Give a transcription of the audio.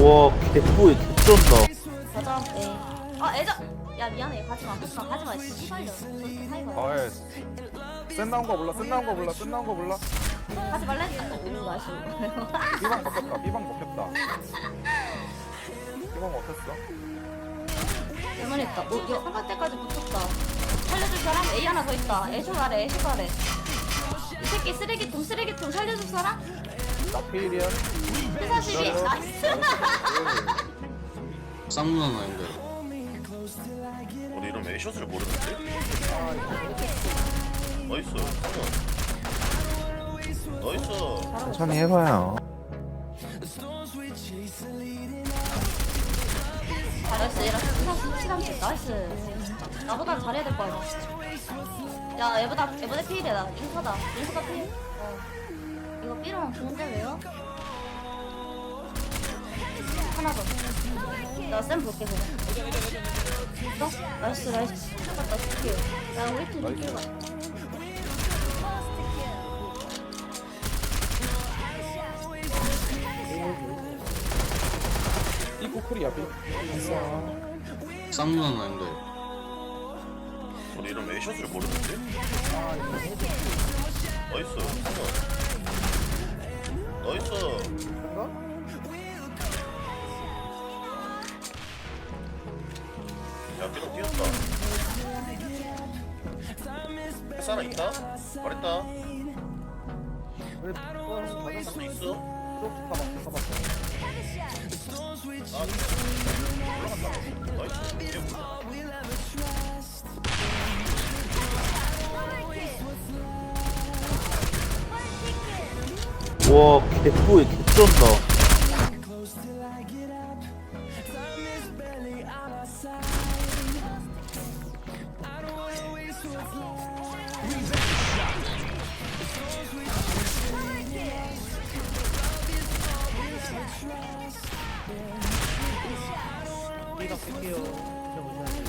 와 개뽀이 개쩐다. 가자 에이 아 애자 야 미안해. 가지 마. 가지 마. 가지 마. 씨발려. 저렇게 사이가 아예. 센 나온 거 몰라. 센 나온 거 몰라. 센 나온 거 몰라. 가지 말랬다 오늘 마시 삐방 먹혔다. 삐방 먹혔다. 삐방 먹혔어. 대만했다. 오 이거 한갈 때까지 붙었다. 살려줄 사람? A 하나 더 있다. 애쇼 아래 애쇼 아래. 이 새끼 쓰레기통 쓰레기통 살려줄 사람? 나 페일이야 회사실이 나이스. 쌍문 하나 연결 우리 이런 에이셔츠를 모르는데? 나이스. 나이스. 천천히 해봐요. 잘했어. 얘랑 회사실 실험실 나이스. 나보다 잘해야 될거 아니야. 야 얘보다 얘보다 피일이야 나 인사다. 인사가 피일 어 삐롱 좋은데 왜요? 하나 더 나쌤 볼게 그냥 어? 나이스 나이스 맞다 스킬 야 우리 팀. 스킬 봐이 코클이야 삐 쌍문하나 연결 우리 이런 에이셔츠를 모르는데? 나이스 나이스 야 삐롱 뛰었다 하나 있다? 말했다 왜 맞았나? 할수 있어? 가봐 가봐 아 와 개뿌에 개쩐다 B가 뺄게요. 들어보세요.